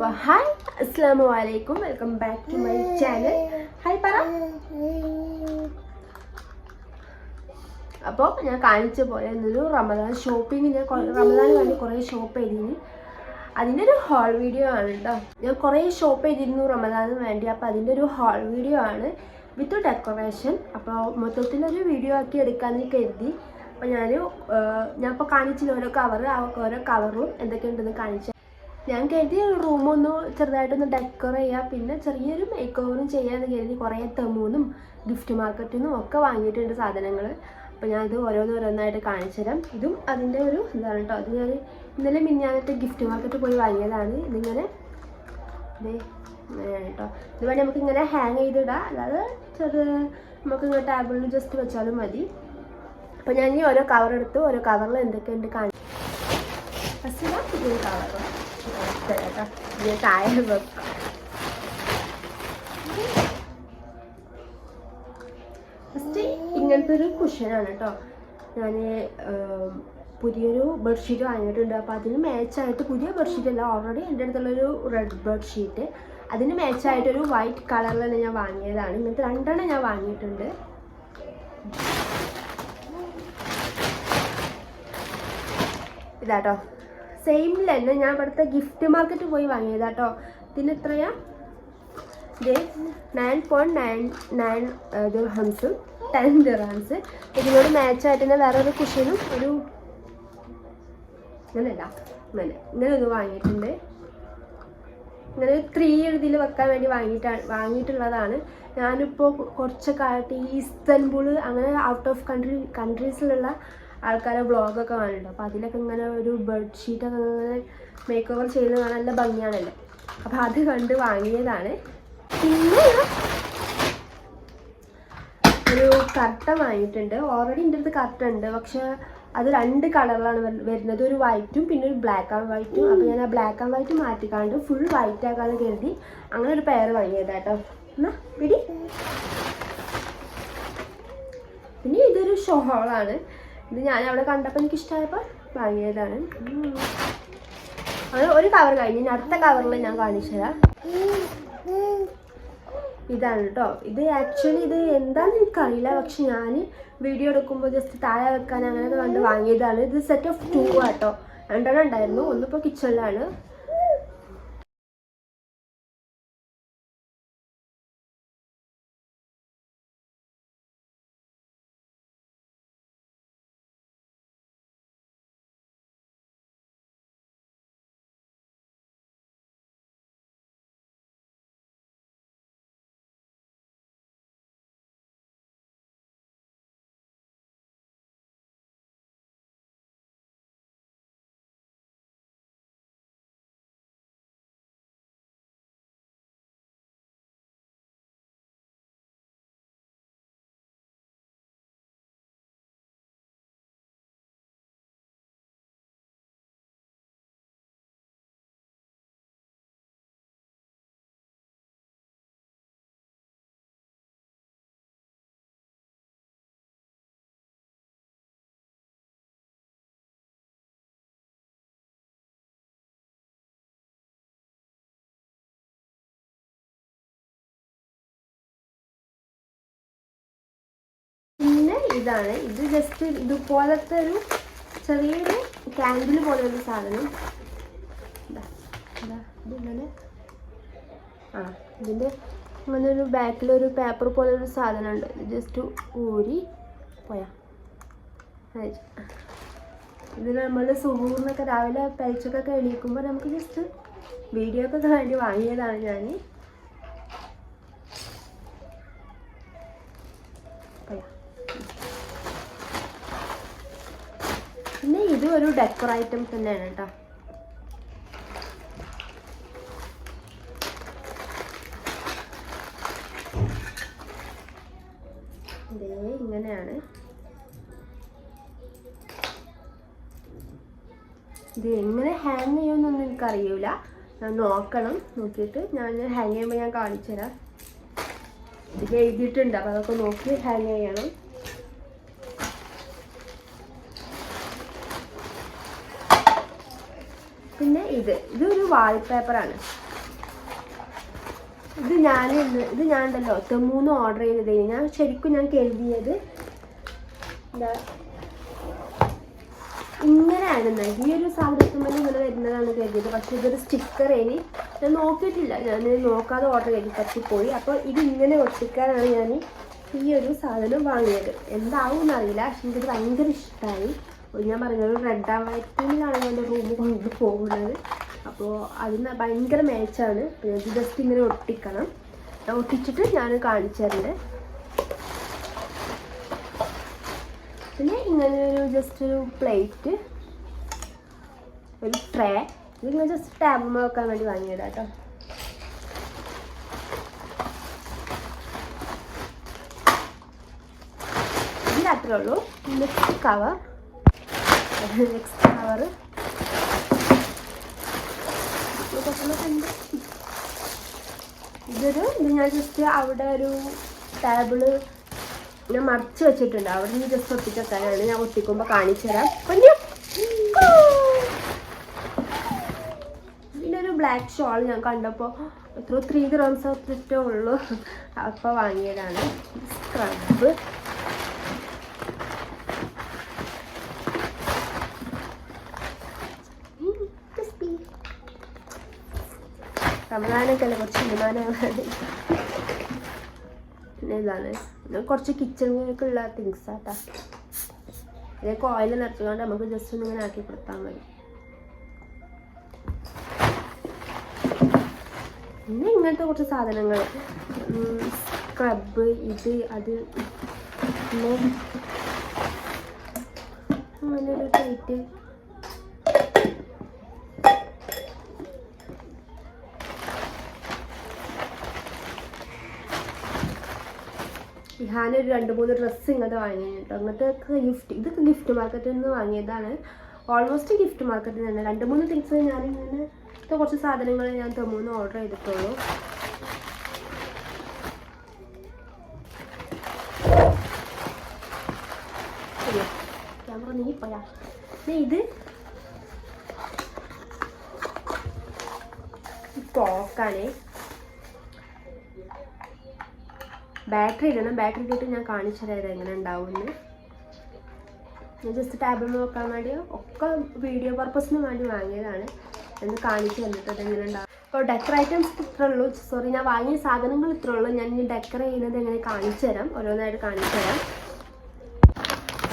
Hi അസ്സാം വലൈക്കും welcome back to my channel. Hi പറ. അപ്പോൾ ഞാൻ കാണിച്ച പോലെ ഇന്നൊരു റമദാൻ ഷോപ്പിംഗ് ഞാൻ വേണ്ടി കുറേ ഷോപ്പ് ചെയ്തിരുന്നു. അതിന്റെ ഒരു ഹോൾ വീഡിയോ ആണ് കേട്ടോ ഞാൻ കുറേ ഷോപ്പ് ചെയ്തിരുന്നു റമദാന് വേണ്ടി. അപ്പോൾ അതിന്റെ ഒരു ഹോൾ വീഡിയോ ആണ് വിത്ത് ഡെക്കറേഷൻ. അപ്പോൾ മൊത്തത്തിലൊരു വീഡിയോ ആക്കി എടുക്കാമെന്ന് കരുതി. അപ്പോൾ ഞാൻ ഞാൻ ഇപ്പോൾ കാണിച്ചില്ല ഓരോ കവർ ഓരോ കവറും എന്തൊക്കെയുണ്ടെന്ന് കാണിച്ചു ഞാൻ കരുതി റൂമൊന്ന് ചെറുതായിട്ടൊന്ന് ഡെക്കർ ചെയ്യുക പിന്നെ ചെറിയൊരു മേക്ക് ഓവറും ചെയ്യാമെന്ന് കരുതി കുറേ തെമൂന്നും ഗിഫ്റ്റ് മാർക്കറ്റിൽ നിന്നും ഒക്കെ വാങ്ങിയിട്ടുണ്ട് സാധനങ്ങൾ അപ്പോൾ ഞാനത് ഓരോന്നോരോന്നായിട്ട് കാണിച്ചു തരാം ഇതും അതിന്റെ ഒരു ഇതാണ് കേട്ടോ അത് ഞാൻ ഇന്നലെ മിന്നാനത്തെ ഗിഫ്റ്റ് മാർക്കറ്റ് പോയി വാങ്ങിയതാണ്. ഇതിങ്ങനെ ഇങ്ങനെയാണ് കേട്ടോ ഇത് വേണമെങ്കിൽ നമുക്ക് ഇങ്ങനെ ഹാങ് ചെയ്തിടാം. അതായത് ചെറു നമുക്ക് ഇങ്ങനെ ടേബിളിൽ ജസ്റ്റ് വെച്ചാലും മതി. അപ്പോൾ ഞാൻ ഈ ഓരോ കവർ എടുത്ത് ഓരോ കവറിൽ എന്തൊക്കെയുണ്ട് കാണിച്ചു ഫസ്റ്റ് ഇതൊരു കവർ കേട്ടോ ഇത് താഴെ വെക്കാം ഫസ്റ്റ് ഇങ്ങനത്തെ ഒരു കുഷനാണ് കേട്ടോ ഞാൻ പുതിയൊരു ബെഡ്ഷീറ്റ് വാങ്ങിയിട്ടുണ്ട്. അപ്പോൾ അതിന് മാച്ചായിട്ട് പുതിയ ബെഡ്ഷീറ്റ് അല്ല ഓൾറെഡി എന്റെ അടുത്തുള്ളൊരു റെഡ് ബെഡ്ഷീറ്റ് അതിന് മാച്ചായിട്ടൊരു വൈറ്റ് കളറിലാണ് ഞാൻ വാങ്ങിയതാണ്. ഇങ്ങനത്തെ രണ്ടെണ്ണം ഞാൻ വാങ്ങിയിട്ടുണ്ട്. ഇതാട്ടോ. സെയിം തന്നെ ഞാൻ ഇവിടുത്തെ ഗിഫ്റ്റ് മാർക്കറ്റ് പോയി വാങ്ങിയതാട്ടോ ഇതിന് എത്രയാ? നയൻ പോയിന്റ് നയൻ നയൻ ദിർഹംസും ടെൻ ദിർഹംസ് ഇതിനോട് മാച്ചായിട്ട് തന്നെ വേറൊരു കുഷനും ഒരു അങ്ങനെയല്ല ഇങ്ങനെ ഇങ്ങനെ ഒന്ന് വാങ്ങിയിട്ടുണ്ട്. ഇങ്ങനെ ത്രീ ഇതിൽ വെക്കാൻ വേണ്ടി വാങ്ങിയിട്ടാണ് വാങ്ങിയിട്ടുള്ളതാണ്. ഞാനിപ്പോൾ കുറച്ചൊക്കെ ആയിട്ട് ഈ ഇസ്തൻബുൾ അങ്ങനെ ഔട്ട് ഓഫ് കൺട്രി കൺട്രീസിലുള്ള ആൾക്കാരെ വ്ളോഗൊക്കെ കാണുന്നുണ്ട് അപ്പോൾ അതിലൊക്കെ ഇങ്ങനെ ഒരു ബെഡ്ഷീറ്റൊക്കെ ഇങ്ങനെ മേക്ക് ഓവർ ചെയ്ത് കാണാൻ നല്ല ഭംഗിയാണല്ലോ. അപ്പോൾ അത് കണ്ട് വാങ്ങിയതാണ്. പിന്നെ ഒരു കർട്ട വാങ്ങിയിട്ടുണ്ട്. ഓൾറെഡി എന്റെ അടുത്ത് കർട്ട ഉണ്ട്. പക്ഷെ അത് രണ്ട് കളറിലാണ് വരുന്നത്. ഒരു വൈറ്റും പിന്നെ ഒരു ബ്ലാക്ക് ആൻഡ് വൈറ്റും അപ്പോൾ ഞാൻ ആ ബ്ലാക്ക് ആൻഡ് വൈറ്റ് മാറ്റിക്കാണ്ട് ഫുൾ വൈറ്റ് ആക്കാന്ന് കരുതി അങ്ങനെ ഒരു പെയർ വാങ്ങിയതാട്ടോ. എന്നാ പിടി. പിന്നെ ഇതൊരു ഷോളാണ് ഇത് ഞാൻ അവിടെ കണ്ടപ്പോൾ എനിക്ക് ഇഷ്ടമായപ്പോൾ വാങ്ങിയതാണ്. അത് ഒരു കവർ കഴിഞ്ഞ് അടുത്ത കവറിൽ ഞാൻ കാണിച്ചു തരാം. ഇതാണ് കേട്ടോ ഇത് ആക്ച്വലി ഇത് എന്താണെന്ന് എനിക്കറിയില്ല. പക്ഷെ ഞാൻ വീഡിയോ എടുക്കുമ്പോൾ ജസ്റ്റ് താഴെ വെക്കാൻ അങ്ങനെ കണ്ട് വാങ്ങിയതാണ്. ഇത് സെറ്റ് ഓഫ് ടൂ ആട്ടോ. രണ്ടെണ്ണം ഉണ്ടായിരുന്നു. ഒന്നിപ്പോൾ കിച്ചണിലാണ് പിന്നെ ഇതാണ്. ഇത് ജസ്റ്റ് ഇതുപോലത്തെ ഒരു ചെറിയൊരു ക്യാൻഡിൽ പോലെ ഒരു സാധനം. ഇതാ, ഇതാ, ഇതിങ്ങനെ. ആ ഇതിന്റെ അങ്ങനെ ഒരു ബാക്കിലൊരു പേപ്പർ പോലെ ഒരു സാധനം ഉണ്ട് ഇത് ജസ്റ്റ് ഊരി പോയാ. ഇത് നമ്മൾ സുഹൂറിനൊക്കെ രാവിലെ പരീക്ഷക്കൊക്കെ എണീക്കുമ്പോൾ നമുക്ക് ജസ്റ്റ് വീഡിയോ ഒക്കെ വേണ്ടി വാങ്ങിയതാണ് ഞാൻ ഇത് ഒരു ഡെക്കർ ഐറ്റം തന്നെയാണ് കേട്ടോ. ഇതേ ഇങ്ങനെയാണ്. ഇത് എങ്ങനെ ഹാങ് ചെയ്യുമെന്നൊന്നും ഞാൻ നോക്കണം നോക്കിയിട്ട്. ഞാൻ ഹാങ് ചെയ്യുമ്പോൾ ഞാൻ കാണിച്ചു തരാം ഇത് എഴുതിയിട്ടുണ്ട് അപ്പോൾ അതൊക്കെ നോക്കി ഹാങ് ചെയ്യണം. പിന്നെ ഇത്. ഇതൊരു വാൾപേപ്പറാണ് ഇത് ഞാൻ ഇന്ന് ഇത് ഞാൻ ഉണ്ടല്ലോ തെമൂന്ന് ഓർഡർ ചെയ്തത്. ഞാൻ ശരിക്കും ഞാൻ കരുതിയത് എന്താ എന്നാൽ ഈ ഒരു സാധനത്തുമ്പോൾ ഇങ്ങനെ വരുന്നതാണ് കരുതിയത്. പക്ഷെ ഇതൊരു സ്റ്റിക്കർ ഇനി ഞാൻ നോക്കിയിട്ടില്ല. ഞാൻ നോക്കാതെ ഓർഡർ ചെയ്ത്. പറ്റിപ്പോയി. അപ്പോൾ ഇത് ഇങ്ങനെ ഒട്ടിക്കാനാണ് ഞാൻ ഈ ഒരു സാധനം വാങ്ങിയത്. എന്താവും എന്നറിയില്ല പക്ഷെ എനിക്കത് ഭയങ്കര ഇഷ്ടമായി ഞാൻ പറഞ്ഞത് റെഡ് ആൻഡ് വൈറ്റിലാണ് എന്റെ റൂം കൊണ്ട് പോകുന്നത്. അപ്പോൾ അതിന് ഭയങ്കര മാച്ചാണ്. ഇത് ജസ്റ്റ് ഇങ്ങനെ ഒട്ടിക്കണം. ഒട്ടിച്ചിട്ട് ഞാൻ കാണിച്ചു തരുന്നത് പിന്നെ ഇങ്ങനെ ഒരു ജസ്റ്റ് ഒരു പ്ലേറ്റ് ഒരു ട്രേ ഇതിങ്ങനെ ജസ്റ്റ് ടാബ് വെക്കാൻ വേണ്ടി വാങ്ങിയതാ കേട്ടോ ഇതിന്റെ അത്രേ ഉള്ളൂ. കവർ നെക്സ്റ്റ് കവർ ഇതൊരു ഇത് ഞാൻ ജസ്റ്റ് അവിടെ ഒരു ടേബിൾ ഞാൻ മറിച്ച് വെച്ചിട്ടുണ്ട്. അവിടെ നിന്ന് ജസ്റ്റ് ഒട്ടിച്ചെത്താനാണ് ഞാൻ ഒട്ടിക്കുമ്പോൾ കാണിച്ചു തരാം. പിന്നെ ഒരു ബ്ലാക്ക് ഷോൾ ഞാൻ കണ്ടപ്പോൾ എത്ര ത്രീ ഗ്രാംസ് ഒത്തിട്ടേ ഉള്ളൂ. അപ്പോൾ വാങ്ങിയതാണ്. സ്ക്രബ് റമദാനൊക്കെ കുറച്ച് തീരുമാനമാണ് പിന്നെ ഇതാണ്. ഇത് കുറച്ച് കിച്ചണിലേക്കുള്ള തിങ്സ് ആട്ടാ. ഇതിലേക്ക് ഓയിൽ നിറച്ചുകൊണ്ട് നമുക്ക് ജസ്റ്റ് ഒന്ന് ഇങ്ങനെ ആക്കി കൊടുത്താൽ മതി. പിന്നെ ഇങ്ങനത്തെ കുറച്ച് സാധനങ്ങൾ സ്ക്രബ് ഇത് അത് പിന്നെ അങ്ങനെ ഒരു പ്ലേറ്റ് ഒരു രണ്ട് മൂന്ന് ഡ്രസ്സ് ഇങ്ങോട്ട് വാങ്ങി കേട്ടോ അങ്ങനത്തെ ഗിഫ്റ്റ് ഇതൊക്കെ ഗിഫ്റ്റ് മാർക്കറ്റിൽ നിന്ന് വാങ്ങിയതാണ്. ഓൾമോസ്റ്റ് ഗിഫ്റ്റ് മാർക്കറ്റിൽ തന്നെ. രണ്ട് മൂന്ന് തിങ്സ് ഞാനിങ്ങനെ ഇങ്ങനെ കുറച്ച് സാധനങ്ങൾ ഞാൻ തമ്മൂന്ന് ഓർഡർ ചെയ്തിട്ടുള്ളൂ. ക്യാമറ നീ പോയാ. ഇത്. ക്ലോക്കാണേ ബാറ്ററി ഇടണം. ബാറ്ററി ഇട്ടിട്ട് ഞാൻ കാണിച്ചു തരാം എങ്ങനെ ഉണ്ടാവുമെന്ന്. ഞാൻ ജസ്റ്റ് ടാബിൾ നോക്കാൻ വേണ്ടി ഒക്കെ വീഡിയോ പർപ്പസിന് വേണ്ടി വാങ്ങിയതാണ്. എന്ന് കാണിച്ചു തന്നിട്ട് അതെങ്ങനെ ഉണ്ടാവും അപ്പോൾ ഡെക്കർ ഐറ്റംസ് ഇത്രേ ഉള്ളൂ. സോറി ഞാൻ വാങ്ങിയ സാധനങ്ങൾ ഇത്രേ ഉള്ളൂ. ഞാൻ ഇനി ഡെക്കർ ചെയ്യുന്നത് എങ്ങനെ കാണിച്ചു തരാം. ഓരോന്നായിട്ട് കാണിച്ചു തരാം.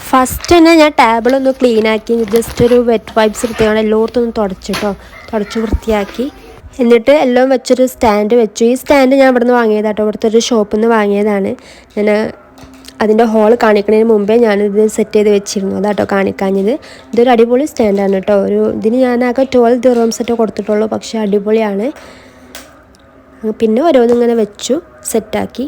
ഫസ്റ്റ് തന്നെ ഞാൻ ടേബിളൊന്ന് ക്ലീൻ ആക്കി. ജസ്റ്റ് ഒരു വെറ്റ് വൈപ്സ് എടുത്തുകൊണ്ട് എല്ലായിടത്തും ഒന്ന് തുടച്ചിട്ടോ തുടച്ച് വൃത്തിയാക്കി. എന്നിട്ട് എല്ലാം വെച്ചൊരു സ്റ്റാൻഡ് വെച്ചു. ഈ സ്റ്റാൻഡ് ഞാൻ ഇവിടുന്ന് വാങ്ങിയതാട്ടോ. ഇവിടുത്തെ ഒരു ഷോപ്പിൽ നിന്ന് വാങ്ങിയതാണ്. ഞാൻ അതിന്റെ ഹോൾ കാണിക്കുന്നതിന് മുമ്പേ ഞാനിത് സെറ്റ് ചെയ്ത് വെച്ചിരുന്നു. അതാട്ടോ കാണിക്കാഞ്ഞത്. ഇതൊരു അടിപൊളി സ്റ്റാൻഡാണ് കേട്ടോ. ഒരു ഇതിന് ഞാനാകെ ട്വൽവ് ദിറോംസ് ഒക്കെ കൊടുത്തിട്ടുള്ളൂ. പക്ഷേ അടിപൊളിയാണ്. പിന്നെ ഓരോന്നിങ്ങനെ വെച്ചു സെറ്റാക്കി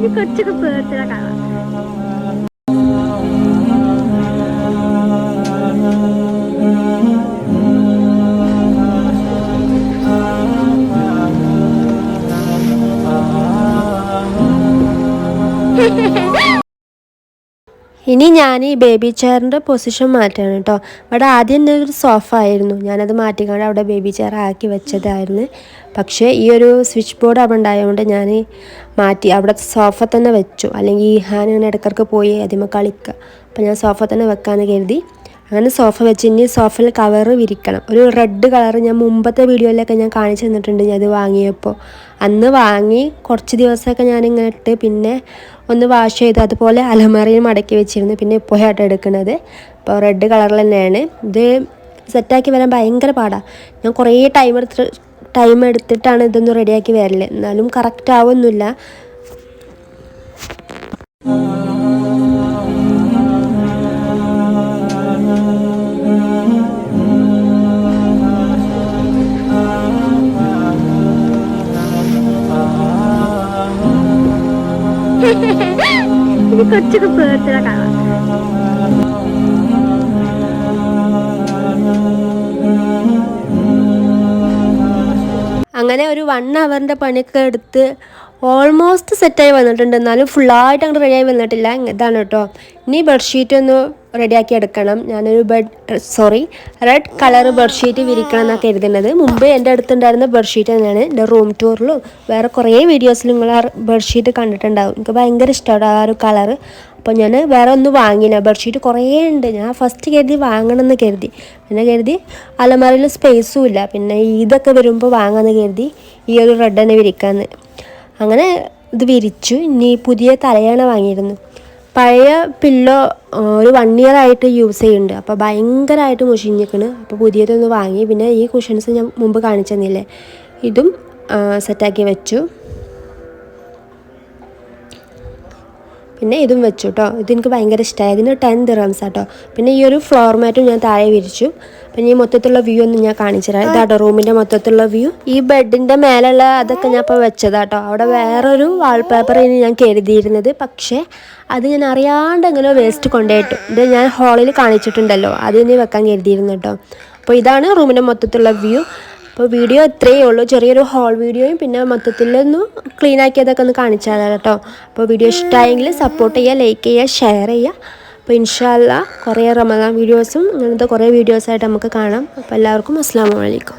ഇത് കൊച്ചൊക്കെ പേർത്തില കാണാം ഇനി ഞാൻ ഈ ബേബി ചെയറിന്റെ പൊസിഷൻ മാറ്റാണ് കേട്ടോ ഇവിടെ ആദ്യം തന്നെ ഒരു സോഫ ആയിരുന്നു. ഞാനത് മാറ്റിക്കൊണ്ട് അവിടെ ബേബി ചെയർ ആക്കി വെച്ചതായിരുന്നു. പക്ഷേ ഈ ഒരു സ്വിച്ച് ബോർഡ് അവിടെ ഉണ്ടായതുകൊണ്ട് ഞാൻ മാറ്റി. അവിടെ സോഫ തന്നെ വെച്ചു. അല്ലെങ്കിൽ ഈ ഹാൻ ഇങ്ങനെ ഇടക്കിടക്ക് പോയി അതിമ കളിക്കുക അപ്പോൾ ഞാൻ സോഫ തന്നെ വെക്കാമെന്ന് കരുതി. അങ്ങനെ സോഫ വെച്ച് ഇനി സോഫയിൽ കവർ വിരിക്കണം. ഒരു റെഡ് കളർ ഞാൻ മുമ്പത്തെ വീഡിയോയിലൊക്കെ ഞാൻ കാണിച്ചു തന്നിട്ടുണ്ട് ഞാൻ അത് വാങ്ങിയപ്പോൾ. അന്ന് വാങ്ങി കുറച്ച് ദിവസമൊക്കെ ഞാനിങ്ങനെ ഇട്ട് പിന്നെ ഒന്ന് വാഷ് ചെയ്ത് അതുപോലെ അലമാരയിൽ മടക്കി വെച്ചിരുന്നു. പിന്നെ ഇപ്പോഴായിട്ട് എടുക്കുന്നത്. അപ്പോൾ റെഡ് കളറിൽ തന്നെയാണ്. ഇത് സെറ്റാക്കി വരാൻ ഭയങ്കര പാടാണ് ഞാൻ കുറേ ടൈം എടുത്ത് ടൈം എടുത്തിട്ടാണ് ഇതൊന്ന് റെഡിയാക്കി വരൽ. എന്നാലും കറക്റ്റ് ആവുന്നില്ല. ഇത് കൊച്ചൊക്കെ പേർത്തില കാണാം. അങ്ങനെ ഒരു വൺ അവറിന്റെ പണിയൊക്കെ എടുത്ത് ഓൾമോസ്റ്റ് സെറ്റായി വന്നിട്ടുണ്ട്. എന്നാലും ഫുള്ളായിട്ട് അങ്ങോട്ട് റെഡിയായി വന്നിട്ടില്ല. ഇതാണ് കേട്ടോ. ഇനി ബെഡ്ഷീറ്റ് ഒന്ന് റെഡിയാക്കി എടുക്കണം. ഞാനൊരു bed sorry red colour bedsheet വിരിക്കണം എന്നാണ് കരുതുന്നത്. മുമ്പ് എന്റെ അടുത്തുണ്ടായിരുന്ന ബെഡ്ഷീറ്റ് തന്നെയാണ്. എന്റെ റൂം ടൂറിലും വേറെ കുറേ വീഡിയോസിലും നിങ്ങൾ ആ ബെഡ്ഷീറ്റ് കണ്ടിട്ടുണ്ടാവും. എനിക്ക് ഭയങ്കര ഇഷ്ടമാണ് ആ ഒരു കളർ അപ്പോൾ ഞാൻ വേറെ ഒന്നും വാങ്ങിയില്ല. ബെഡ്ഷീറ്റ് കുറേ ഉണ്ട്. ഞാൻ ഫസ്റ്റ് കരുതി വാങ്ങണമെന്ന് കരുതി. പിന്നെ കരുതി അലമാരയിൽ സ്പേസും ഇല്ല. പിന്നെ ഇതൊക്കെ വരുമ്പോൾ വാങ്ങാമെന്ന് കരുതി ഈ ഒരു റെഡ് തന്നെ വിരിക്കാമെന്ന് അങ്ങനെ ഇത് വിരിച്ചു. ഇനി പുതിയ തലയണ വാങ്ങിയിരുന്നു പഴയ പില്ലോ ഒരു വൺ ഇയർ ആയിട്ട് യൂസ് ചെയ്യുന്നുണ്ട്. അപ്പോൾ ഭയങ്കരമായിട്ട് മുഷിഞ്ഞിരിക്കണ്. അപ്പോൾ പുതിയതൊന്ന് വാങ്ങി. പിന്നെ ഈ കുഷൻസ് ഞാൻ മുമ്പ് കാണിച്ചു തന്നില്ലേ? ഇതും സെറ്റാക്കി വെച്ചു. പിന്നെ ഇതും വെച്ചു കേട്ടോ ഇതെനിക്ക് ഭയങ്കര ഇഷ്ടമായി ഇതിന് ടെൻ ദിറംസ് കേട്ടോ പിന്നെ ഈ ഒരു ഫ്ലോർ മാറ്റും ഞാൻ താഴെ വിരിച്ചു. പിന്നെ ഈ മൊത്തത്തിലുള്ള വ്യൂ ഒന്നും ഞാൻ കാണിച്ചു തരാം. ഇതാട്ടോ റൂമിന്റെ മൊത്തത്തിലുള്ള വ്യൂ ഈ ബെഡിന്റെ മേലുള്ള അതൊക്കെ ഞാൻ ഇപ്പോൾ വെച്ചതാട്ടോ. അവിടെ വേറൊരു വാൾപേപ്പർ ഇനി ഞാൻ കരുതിയിരുന്നത്. പക്ഷേ അത് ഞാൻ അറിയാണ്ട് എങ്ങനെ വേസ്റ്റ് കൊണ്ടുപോയിട്ടു. ഇത് ഞാൻ ഹാളിൽ കാണിച്ചിട്ടുണ്ടല്ലോ. അത് ഇനി വെക്കാൻ കരുതിയിരുന്നു കേട്ടോ അപ്പോൾ ഇതാണ് റൂമിന്റെ മൊത്തത്തിലുള്ള വ്യൂ അപ്പോൾ വീഡിയോ ഇത്രയേ ഉള്ളൂ. ചെറിയൊരു ഹോൾ വീഡിയോയും പിന്നെ മൊത്തത്തിലൊന്ന് ക്ലീൻ ആക്കിയതൊക്കെ ഒന്ന് കാണിച്ചാൽ കേട്ടോ. അപ്പോൾ വീഡിയോ ഇഷ്ടമായെങ്കിൽ സപ്പോർട്ട് ചെയ്യുക ലൈക്ക് ചെയ്യുക ഷെയർ ചെയ്യുക. അപ്പോൾ ഇൻഷാല്ല കുറേ റമദാൻ വീഡിയോസും അങ്ങനത്തെ കുറേ വീഡിയോസായിട്ട് നമുക്ക് കാണാം. അപ്പോൾ എല്ലാവർക്കും അസ്സാം വലൈക്കും